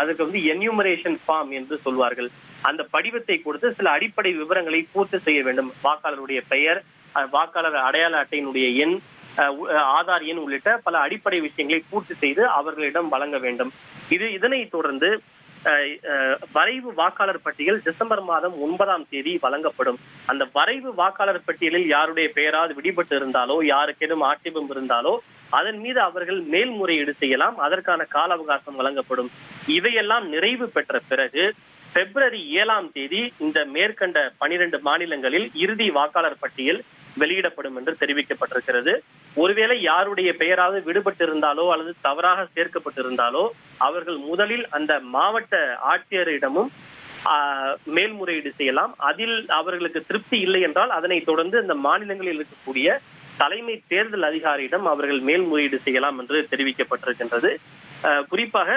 அதுக்கு வந்து enumeration form என்று சொல்வார்கள். அந்த படிவத்தை கொடுத்து சில அடிப்படை விவரங்களை பூர்த்தி செய்ய வேண்டும். வாக்காளருடைய பெயர் வாக்காளர் அடையாள அட்டையினுடைய எண் ஆதார் எண் உள்ளிட்ட பல அடிப்படை விஷயங்களை பூர்த்தி செய்து அவர்களிடம் வழங்க வேண்டும். இது இதனைத் தொடர்ந்து வரைவு வாக்காளர் பட்டியல் டிசம்பர் மாதம் ஒன்பதாம் தேதி வழங்கப்படும். அந்த வரைவு வாக்காளர் பட்டியலில் யாருடைய பெயராவது விடுபட்டு இருந்தாலோ யாருக்கேனும் ஆட்சேபம் இருந்தாலோ அதன் மீது அவர்கள் மேல்முறையீடு செய்யலாம். அதற்கான கால அவகாசம் வழங்கப்படும். இவையெல்லாம் நிறைவு பெற்ற பிறகு பிப்ரவரி ஏழாம் தேதி இந்த மேற்கண்ட பனிரெண்டு மாநிலங்களில் இறுதி வாக்காளர் பட்டியல் வெளியிடப்படும் என்று தெரிவிக்கப்பட்டிருக்கிறது. ஒருவேளை யாருடைய பெயராவது விடுபட்டிருந்தாலோ அல்லது தவறாக சேர்க்கப்பட்டிருந்தாலோ அவர்கள் முதலில் அந்த மாவட்ட ஆட்சியரிடமும் ஆஹ், மேல்முறையீடு செய்யலாம். அதில் அவர்களுக்கு திருப்தி இல்லை என்றால் அதனை தொடர்ந்து இந்த மாநிலங்களில் இருக்கக்கூடிய தலைமை தேர்தல் அதிகாரியிடம் அவர்கள் மேல்முறையீடு செய்யலாம் என்று தெரிவிக்கப்பட்டிருக்கின்றது. குறிப்பாக